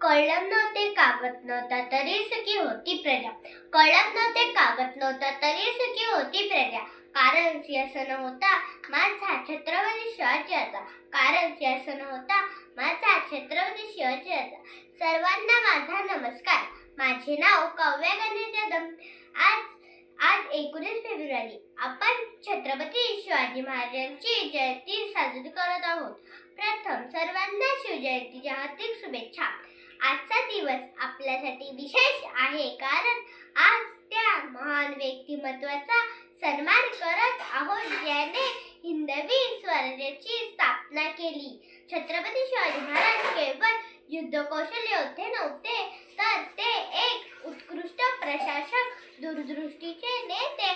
कळम नव्हते कागद नव्हता तरी सुखी होती प्रजा. कळम नव्हते कागद नव्हता तरी सुखी होती प्रजा. कारण सिंहासन होता माझा छत्रपती शिवाजीचा. कारण सिंहासन होता माझा छत्रपती शिवाजीचा. सर्वांना माझा नमस्कार. माझे नाव काव्या गणेश जाधव आज आज एकोणीस फेब्रुवारी. आपण छत्रपती शिवाजी महाराजांची जयंती साजरी करत आहोत. प्रथम सर्वांना शिवजयंतीच्या हार्दिक शुभेच्छा. आजचा दिवस आपल्यासाठी विशेष आहे कारण आज त्या महान व्यक्तिमत्वाचा सन्मान करत आहोत ज्याने हिंदवी स्वराज्याची स्थापना केली. छत्रपती शिवाजी महाराज केवळ युद्धकौशल्य होते नव्हते तर ते एक उत्कृष्ट प्रशासक दूरदृष्टीचे नेते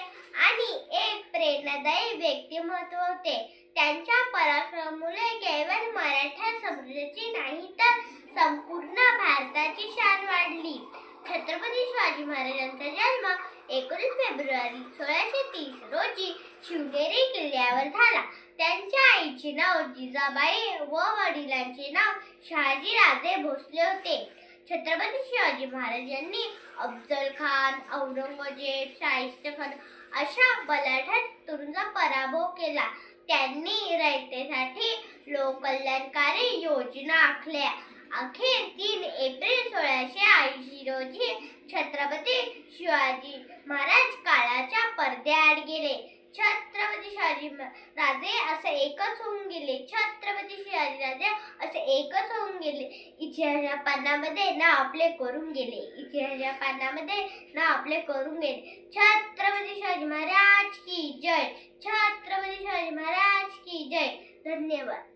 आणि एक प्रेरणादायी व्यक्तिमत्व होते. त्यांच्या पराक्रमामुळे केवळ मराठा समाजाची नाही तर संपूर्ण भारताची शान वाढली. छत्रपती शिवाजी महाराजांचा जन्म एकोणीस फेब्रुवारी सोळाशे तीस रोजी शिवनेरी किल्ल्यावर झाला. त्यांच्या आईचे नाव जिजाबाई व वडिलांचे नाव शहाजीराजे भोसले होते. छत्रपती शिवाजी महाराजांनी अफजल खान औरंगजेब शाहिस्त खान अशा बलाढ्यात तुरुंचा पराभव केला. त्यांनी रयतेसाठी लोककल्याणकारी योजना आखल्या. अखेर तीन एप्रिल सोळाशे ऐंशी रोजी छत्रपती शिवाजी महाराज काळाच्या पडद्याआड गेले. छत्रपती शिवाजी राजे असे एकच होऊन गेले. छत्रपती शिवाजी राजे असे एकच होऊन गेले. इतिहासाच्या पानामध्ये ना आपले करून गेले. इतिहासाच्या पानामध्ये ना आपले करून गेले. छत्रपती शिवाजी महाराज की जय. छत्र शिवाजी महाराज की जय धन्यवाद.